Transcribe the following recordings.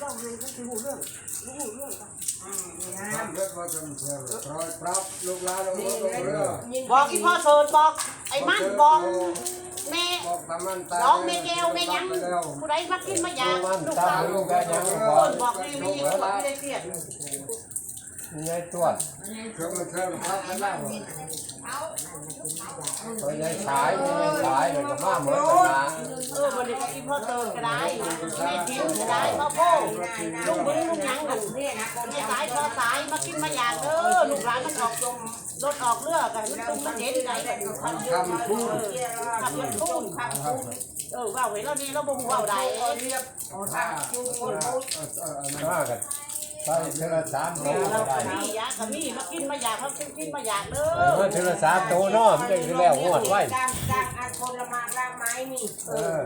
เล่าให้ก็คือหูเรื่องรู้เรื่องทำเรื่องว่าจนเที่ยวรอยปรับลูกหลานลงรถลงเรือบอกอีพ่อเชิญบอก ไอ้มันบอกแม่บอกตามันตาน้องแม่แก้วแม่ยังไปแล้วผู้ใดมากินมาอยากมันลูกตาสาวลูกได้ยังเอบ่อบอกแม่ไม่ยังบอกไม่ได้เกลียดมีไงตรวจเครื่องมันเครื่องพักกันแล้ วไปในสายมีในสายเลยก็มาเหมือนกันนะเออวันนี้ก็อีพ่อเชิญก็ได้แม่ทิมก็ได้พ่อโป้ลุงบึ้งลุงยังลุงเนี่ยนะสายพอสายมากินมาอยากเด้อลูกหลานมันออกลมรถออกเรือกันมันต้องมาเห็นใจกันทำเยอะทำคู่ขับรถตู้เออว่าไว้แล้วนี่เราบ่ฮู้ว่าใดถ้าเออเออมากัน ไปเทละสามโตก็ได้มียาก็มีมากินมาอยากเขากินมาอยากเด้เอออเทละสามโตเนาะมันจะคือแล้วงวดไว้จ้างจ้างอันคนละมากล่างไม้นี่เออ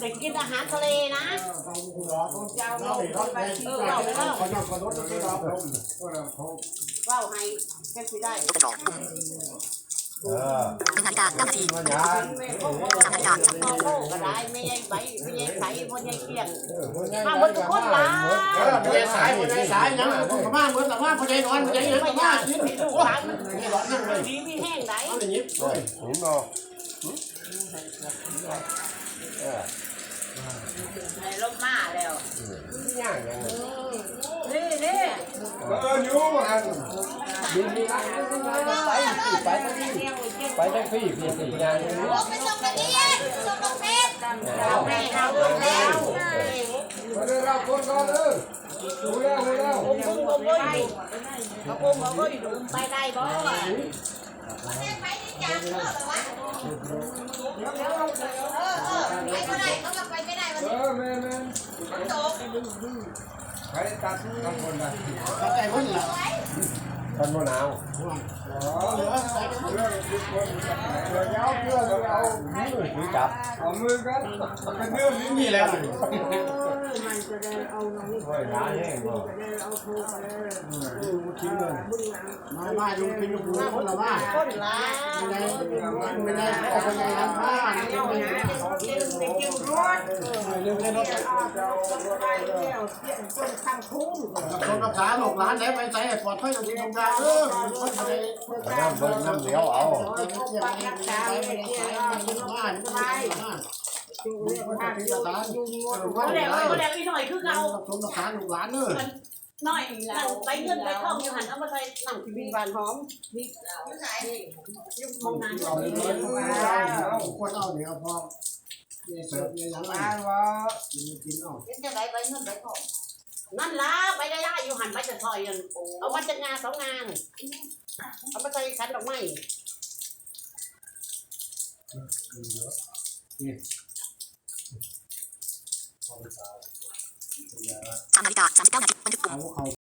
เด็กกินอาหารทะเลนะเจ้าเราคนไปเออว่าไปแล้วเขานำกระโดดไปรับลมก็เราเขาว่าให้แค่สิได้ เออหนึ่งนาฬิกาเก้านาทีมันยานพ่อโก้ก็ได้พ่อโก้ก็ได้ไม่ใช่ใบไม่ใช่ใสไม่ใช่เกลี้ยงเออมันยังมาหมดทุกคนละเออมันยังสายมันยังสายยังผมก็มาเหมือนแต่ว่าพอใจนอนพอใจยังไม่ก็มายากกินให้ลูกหลานมันดีมีแห้งไหนเอาอย่างนี้เฮ้ยหนุนเนาะเออลมมาแล้วย่างยังนี่นี่เอออยู่หัน ดีดีไปไปไปทั้งพี่พี่สี่ย่างอยู่ไปส่งกันนี่ส่งลงเพชรเราแม่เราแล้วมาได้รับคนก่อนเออดูแล้วดูแล้วผมคงบ่บ่อยู่เขาคงบ่บ่อยู่ไปได้บ่ไปที่จานเออแบบว่าเออเออไปก็ได้เขากับไปไม่ได้วันเอนี้อแม่แม่ฝนตกใครตัดทำคนได้เข้าใจคนละ คนมะนาวอ๋อเหลือเหลือทุกคนเหลือเงาเพื่อเอามือจับเอามือกันเป็นเรื่องนี้นี่แล้วมันจะได้เอาน้องนี่เฮ้ยน้าแห้งบ่จะได้เอาโทรไปเลยกินเลยมาบ้านลุงกินลุงพูคนละบ้านคนละไม่ได้ไม่ได้พ่อคนใหญ่ทำบ้านเจ้าหาจึงเป็นจึงรถเรื่องในรถไปเที่ยวเที่ยวคนทางทุ่งคนรักษาหลอกหลานไหนไปใส่ปลอดภัยตรงนี้ตรงกลางเออคน้ำเบิ่งน้ำเหนียวเอารักษาเที่ยวบ้านไปจุงเรียกว่าจุงจุงงดบ่ได้บ่ได้อีหน่อยคือเก่าคนรักษาหลอกหลานเนอะน้อยนั่งไปเงินไปทองอยู่หันเอามาใส่นั่งทีวีบานหอมยุคมองนานเอาเลยเอาคนเอาเนี่ยพอเนี่ยเสิร์ฟเนี่ยยังไงบ้านว่ากินกินเอาเป็นจะได้ไปเงินไปทอง นั่นล่ะไปได้ย่าอยู่หันไปจะถอยนั่นเอามาจากงานสองงานเอามาใส่ขันดอกไม้สามนาฬิกาสามสิบเก้านาทีบันทึกปุ่ม เอาเขา